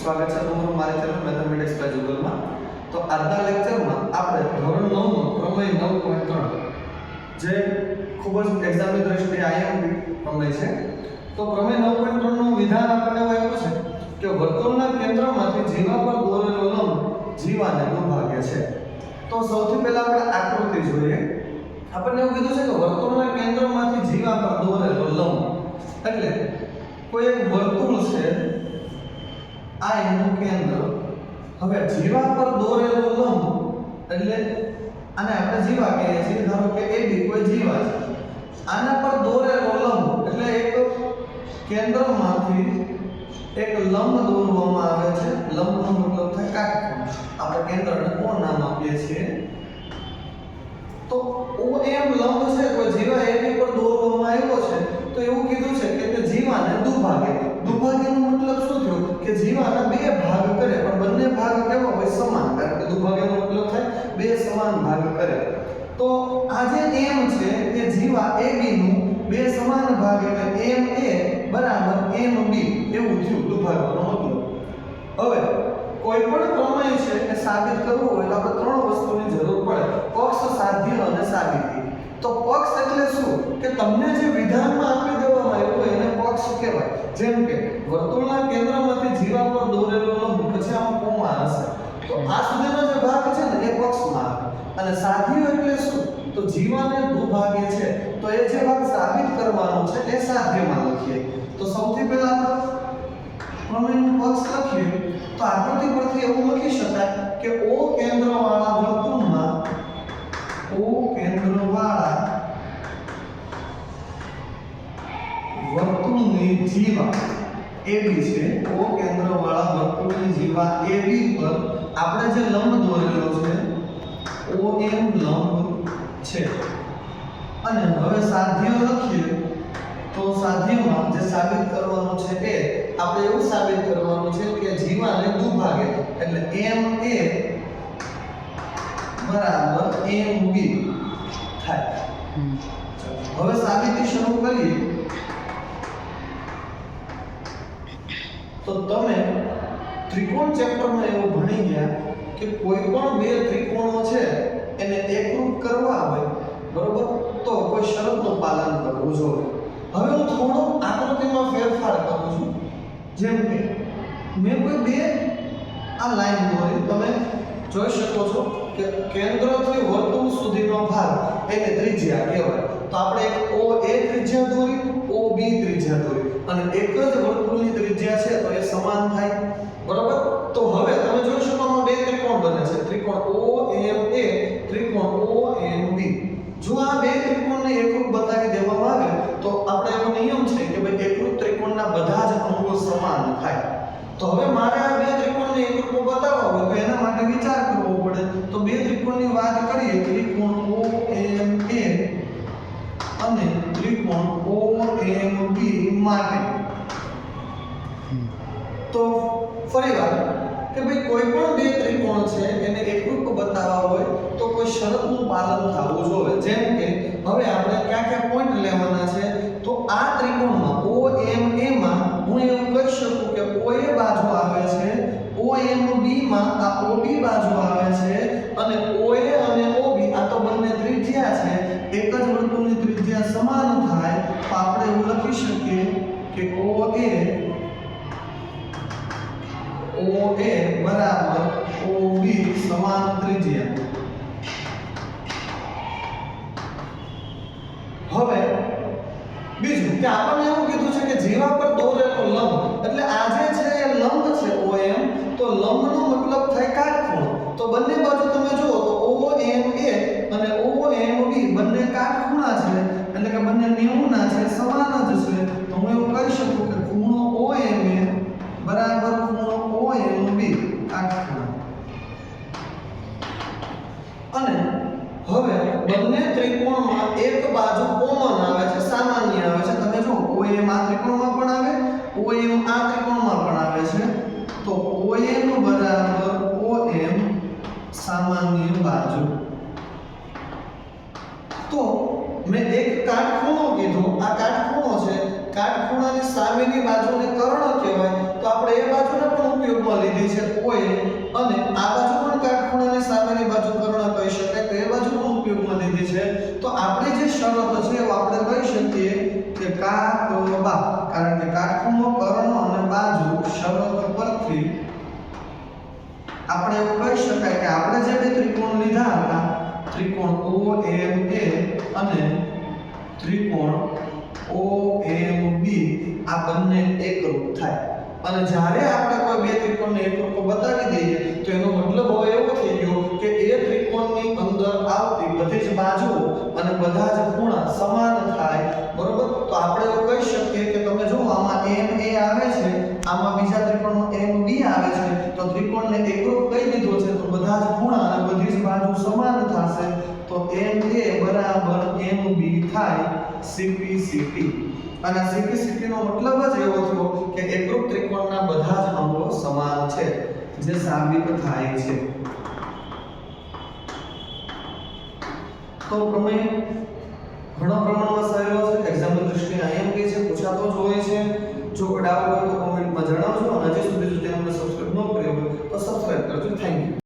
સ્વાગત છે તમારું મારી ચેનલ મેથમેટિક્સ બાય જુગલમાં. તો આજના લેક્ચરમાં આપણે ધોરણ 9 નો પ્રમેય 9.3 જે ખૂબ જ એક્ઝામની દ્રષ્ટિએ આઈએમપી પ્રમેય છે. તો પ્રમેય 9.3 નું વિધાન આપણને એવું છે કે વર્તુળના કેન્દ્રમાંથી જીવા પર દોરેલો લંબ જીવાને દુભાગે છે. તો સૌથી પહેલા આપણે આકૃતિ જોઈએ. આપણને એવું કીધું છે કે વર્તુળના કેન્દ્રમાંથી જીવા પર દોરેલો લંબ. એટલે કોઈ એક વર્તુળ છે આ એનું કેન્દ્ર. હવે જીવા પર દોરેલો લંબ એટલે આને આપણે જીવા કહીએ છીએ. ધારો કે AB કોઈ જીવા છે. આના પર દોરેલો લંબ એટલે એક કેન્દ્રમાંથી એક લંબ દોરવામાં આવે છે. લંબનો મતલબ થાય કાટખૂણ. આપણે કેન્દ્રને કોણ નામ આપીએ છીએ. તો ઓ એમ લંબ છે કોઈ જીવા AB પર દોરવામાં આવ્યો છે. તો એવું કીધું છે કે તે જીવાને દુભાગે. દુભાગેનો મતલબ શું થયો કે જીવાના બે ભાગ કરે પણ બંને ભાગ કેવા હોય સમાન કારણ કે દુભાગેનો મતલબ થાય બે સમાન ભાગ કરે. તો આ જે એમ છે એ જીવા AB નું બે સમાન ભાગ એટલે એમ એ બરાબર એમ બી એવું થયું દુભાગવાનો મતલબ. હવે, કોઈ પણ પ્રમેય છે એ સાબિત કરવું હોય તો આપણે ત્રણ વસ્તુની જરૂર પડે, પક્ષ, સાધ્ય અને સાબિતી. તો પક્ષ એટલે શું? કે તમને જે વિધાનમાં આપી દેવામાં આવ્યું હોય એને પક્ષ કહેવાય. જેમ કે, વર્તુળના કેન્દ્રમાંથી જીવા પર દોરેલો લંબ પછી આમાં કોમા હશે. તો આ સુધીનો જે ભાગ છે ને, એ પક્ષમાં આવે અને સાધ્ય એટલે શું? તો જીવાને દુભાગે છે. તો એ જે ભાગ સાબિત કરવાનો છે, એ સાધ્યમાં લખીએ. તો સૌથી પહેલા આપણે પ્રમેયનું પક્ષ લખીએ. તો આકૃતિ પરથી એવું લખી શકાય કે ઓ કેન્દ્રવાળા વર્તુળમાં, ઓ કેન્દ્રવાળા વર્તુળની જીવા AB છે. ઓ કેન્દ્રવાળા વર્તુળની જીવા AB પર આપણે જે લંબ દોરેલો છે OM લંબ છે. અને હવે સાધ્ય લખીએ તો સાધ્યમાં જે સાબિત કરવાનું છે એ આપણે એવું સાબિત કરવાનું છે કે જીવાને દુભાગે. એટલે m a બરાબર એમ b થાય. હવે સાબિતી શરૂ કરીએ. તો તમે ત્રિકોણ ચેપ્ટરમાં એવું ભણી ગયા કે કોઈ પણ બે ત્રિકોણો છે, એને એકરૂપ કરવા હોય, બરોબર? તો કોઈ શરતનું પાલન કરવું જોઈએ. હવે હું થોડો આકૃતિમાં ફેરફાર કરું છું. જેમ કે, મેં કોઈ બે આ લાઈન દોરી. તમે જોઈ શકો છો કે કેન્દ્રથી વર્તુળ સુધીનો ભાગ એને ત્રિજ્યા કહેવાય. તો આપણે એક ઓ એ ત્રિજ્યા દોરી ઓ બી ત્રિજ્યા દોરી. અને એક જ વર્તુળની ત્રિજ્યા છે, તો એ સમાન થાય. બરોબર? તો હવે તમે જોઈ શકો આમાં બે ત્રિકોણ બને છે ત્રિકોણ O M A, ત્રિકોણ O M B જો આ બે ત્રિકોણને એકરૂપ બતાવી દેવામાં આવે, તો આપણે એવો નિયમ છે કે ભાઈ એકરૂપ ત્રિકોણના બધા જ અંગો સમાન થાય. તો હવે મારે આ બે ત્રિકોણને એકરૂપ બતાવવા હોય, તો એના માટે વિચાર કરવો પડે. તો બે ત્રિકોણની વાત કરીએ, ત્રિકોણ O M A અને ત્રિકોણ O M B માટે. તો ફરીવાર, કે ભાઈ કોઈ પણ બે ત્રિકોણ એને બતાવવા હોય તો કોઈ શરતનું પાલન થવું જોઈએ. જેમ કે હવે આપણે કયા કયા પોઈન્ટ લેવાના છે, તો આ ત્રિકોણમાં A માં હું એમ કહી શકું કે A બાજુ આવે છે B માં આ B બાજુ આવે છે અને A અને ઓ બી આ તો બંને ત્રિજ્યા છે, એક જ વર્તુળની ત્રિજ્યા સમાન થાય, તો આપણે એવું લખી શકીએ કે ઓ એ ઓ OA બરાબર OB સમાન ત્રિજ્યા હવે બીજું કે આપણને એવું કીધું છે કે જીવા પર દોરેલો લંબ એટલે આ જે છે એ લંબ છે OM તો લંબનો મતલબ થાય કાટખૂણો તો બંને બાજુ તમે જુઓ તો OMA અને OMB બંને કાટખૂણા છે એટલે કે બંને 90 ના છે સમાન જ છે તો હું એવું કહી શકું કે ખૂણો OMA બરાબર ખૂણો OMB કાટખૂણા અને હવે બંને ત્રિકોણમાં એક બાજુ કોમન આવે છે, સામાન્ય આવે છે. તમે જો OM આ ત્રિકોણમાં પણ આવે OM આ ત્રિકોણમાં પણ આવે છે. તો OM બરાબર OM સામાન્ય બાજુ. તો મેં એક કાટખૂણો કીધો. આ કાટખૂણો છે, કાટખૂણાની સામેની બાજુને કર્ણ કહેવાય. તો આપણે એ બાજુને પણ ઉપયોગમાં લીધી છે OA અને આ બાજુ પણ કાટખૂણાની સામેની બાજુ કર્ણ કહી શકાય તો એ બાજુ પણ ઉપયોગમાં દીધી છે તો આપણે જે શરત છે એ આપણે કહી શકીએ કે કા બા. કારણ કે કાટખૂણો કર્ણ અને બાજુ શરત પરથી આપણે એવું કહી શકાય કે આપણે જે બે ત્રિકોણ લીધા હતા, ત્રિકોણ ઓ, એમ, એ અને ત્રિકોણ ઓ, એમ, બી, આ બંને એકરૂપ થાય. અને જ્યારે આપણે કોઈ બે ત્રિકોણને આમાં બીજા ત્રિકોણમાં બી આવે છે, તો ત્રિકોણને એકરૂપ કહી દીધો છે, તો બધા જ ખૂણા અને બધી જ બાજુ સમાન થશે. તો MA બરાબર બી થાય સીપી સીપી અને સીપી નો મતલબ જ એવો થયો કે એકરૂપ ત્રિકોણના બધા જ અંગો સમાન છે, જે સાબિત થાય છે. તો પ્રમેય ઘણો પ્રમાણમાં સહેલો છે એક્ઝામ્પલ દૃષ્ટિએ આઈએમ કે છે, પૂછાતો જ હોય છે. જો કોઈ ડાઉટ હોય તો કોમેન્ટમાં જણાવજો અને હજી સુધી જો ચેનલને સબસ્ક્રાઇબ ન કર્યો હોય તો સબસ્ક્રાઇબ કરજો. Thank you